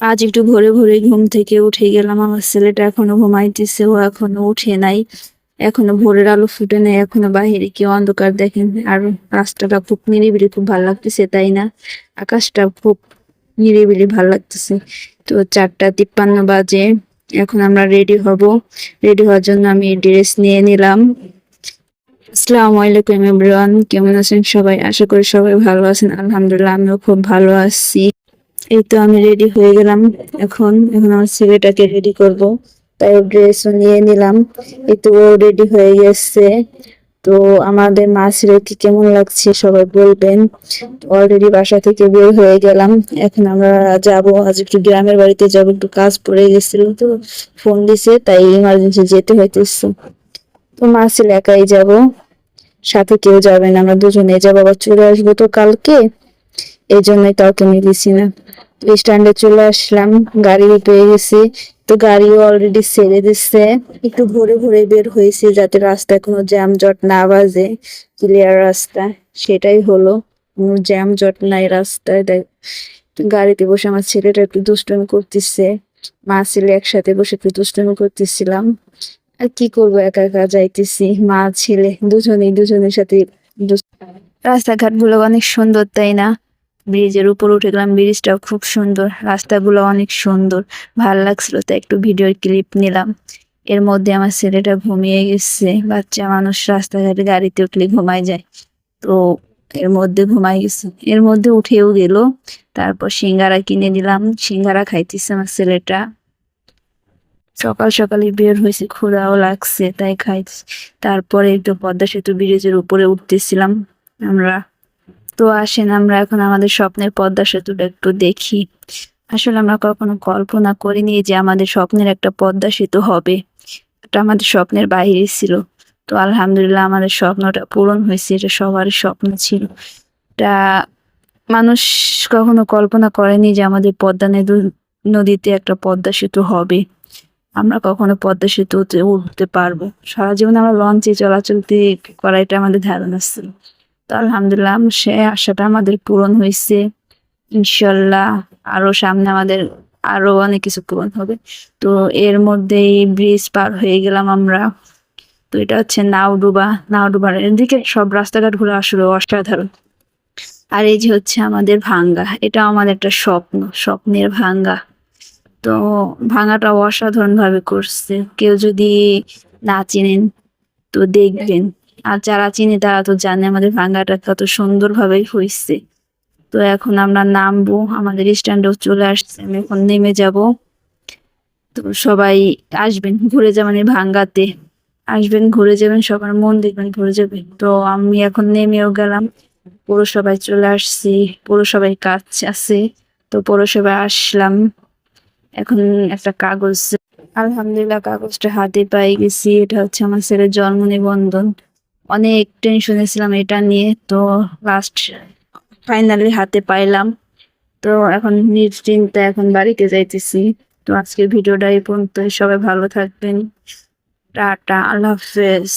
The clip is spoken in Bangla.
আজ একটু ভোরে ভোরে ঘুম থেকে উঠে গেলাম। আমার ছেলেটা এখনও ঘুমাইতেছে, ও এখনও উঠে নাই। এখনও ভোরের আলো ফুটে নেই, এখনও বাহিরে কেউ অন্ধকার দেখেন। আর রাস্তাটা খুব নিরিবিলি, খুব ভালো লাগতেছে, তাই না? আকাশটা খুব নিরিবিলি ভালো লাগতেছে। তো চারটা তিপ্পান্ন বাজে, এখন আমরা রেডি হব। রেডি হওয়ার জন্য আমি ড্রেস নিয়ে নিলাম। আসসালামু আলাইকুম এভরিওয়ান, কেমন আছেন সবাই? আশা করি সবাই ভালো আছেন। আলহামদুলিল্লাহ, আমিও খুব ভালো আছি। এই তো আমি রেডি হয়ে গেলাম। এখন এখন আমার ছেলেটাকে রেডি করব। তাই ওর ড্রেসও নিয়ে নিলাম। এই তো ও রেডি হয়ে গেছে। তো আমাদের মা ছেলেকে কেমন লাগছে সবাই বলবেন। অলরেডি বাসা থেকে বের হয়ে গেলাম। এখন আমরা যাব, আজ একটু গ্রামের বাড়িতে যাব, একটু কাজ পড়ে গেছিল তো ফোন দিছে, তাই ইমার্জেন্সি যেতে হইতেছে। তো মা ছেলে একাই যাব। সাথে কেউ যাবে না, আমরা দুজনে যাব, আবার চলে আসব তো কালকে। এই জন্যই কাউকে মিলিছি না। স্ট্যান্ডে চলে আসলাম, গাড়ি পেয়ে গেছি। তো গাড়িও অলরেডি ছেড়ে দিচ্ছে একটু ভোরে ভোরে বের হয়েছে যাতে রাস্তায় কোনো জ্যাম জট না বাজে ক্লিয়ার রাস্তা, সেটাই হলো। কোনো জ্যাম জট নাই রাস্তায়, দেখ। গাড়িতে বসে আমার ছেলেটা একটু দুষ্টুমি করতেছে। মা, ছেলে একসাথে বসে একটু দুষ্টুমি করতেছিলাম। আর কি করব, একা একা যাইতেছি। মা, ছেলে, দুজনেই, দুজনের সাথে রাস্তাঘাটগুলো অনেক সুন্দর, তাই না? ব্রিজের উপর উঠে গেলাম। ব্রিজটাও খুব সুন্দর, রাস্তাগুলো অনেক সুন্দর। ভালো লাগছিল তাই একটু ভিডিওর ক্লিপ নিলাম। এর মধ্যে আমার ছেলেটা ঘুমিয়ে গেছে, বাচ্চা মানুষ রাস্তাঘাটে গাড়িতে উঠলে ঘুমায় যায়। তো এর মধ্যে ঘুমাই গেছে। এর মধ্যে উঠেও গেল। তারপর সিঙ্গারা কিনে দিলাম সিঙ্গারা খাইতেছে আমার ছেলেটা। সকাল সকালে বের হয়েছে, ক্ষুধাও লাগছে, তাই খাই তারপরে একটু পদ্মা সেতু ব্রিজের উপরে উঠতেছিলাম আমরা। তো আসেন, আমরা এখন আমাদের স্বপ্নের পদ্মা সেতুটা একটু দেখি। আসলে আমরা কখনো কল্পনা করিনি যে আমাদের স্বপ্নের একটা পদ্মা সেতু হবে। এটা আমাদের স্বপ্নের বাইরে ছিল। তো আলহামদুলিল্লাহ আমাদের স্বপ্নটা পূরণ হয়েছে, এটা সবারই স্বপ্ন ছিল। এটা মানুষ কখনো কল্পনা করেনি যে আমাদের পদ্মা নদীতে একটা পদ্মা সেতু হবে। আমরা কখনো পদ্মা সেতুতে উঠতে পারব সারা জীবন আমরা লঞ্চে চলাচল দিয়ে করা এটা আমাদের ধারণা ছিল। তো আলহামদুলিল্লাহ সে আশাটা আমাদের পূরণ হয়েছে। ইনশাল্লাহ আরও সামনে আমাদের আরও অনেক কিছু পূরণ হবে। তো এর মধ্যেই ব্রিজ পার হয়ে গেলাম আমরা। তো এটা হচ্ছে নাওডুবা। নাওডুবার এদিকে সব রাস্তাঘাটগুলো আসলে অসাধারণ। আর এই যে হচ্ছে আমাদের ভাঙ্গা এটা আমাদের একটা স্বপ্ন, স্বপ্নের ভাঙ্গা। তো ভাঙাটা অসাধারণ ভাবে করছে। কেউ যদি না চিনেন, তো দেখবেন। আর যারা চিনে তারা তো জানে আমাদের ভাঙ্গাটা কত সুন্দর ভাবে হয়েছে তো এখন আমরা নামবো, আমাদের স্ট্যান্ডেও চলে আসছে, আমি এখন নেমে যাব। তো সবাই আসবেন, ঘুরে যাবেন এই ভাঙ্গাতে। আসবেন, ঘুরে যাবেন, সবার মন দেখবেন, ঘুরে যাবেন। তো আমি এখন নেমেও গেলাম, পৌরসভায় চলে আসছি, পৌরসভায় কাজ আছে, তো পৌরসভায় আসলাম। এখন একটা কাগজ, আলহামদুলিল্লাহ কাগজটা হাতে পাই গেছি, এটা হচ্ছে আমার ছেলের জন্ম নিবন্ধন অনেক টেনশনে ছিলাম এটা নিয়ে। তো লাস্ট ফাইনালি হাতে পাইলাম। তো এখন নিশ্চিন্তে এখন বাড়িতে যাইতেছি। তো আজকের ভিডিওটা এই পর্যন্ত সবাই ভালো থাকবেন। টাটা, আল্লাহ হাফেজ।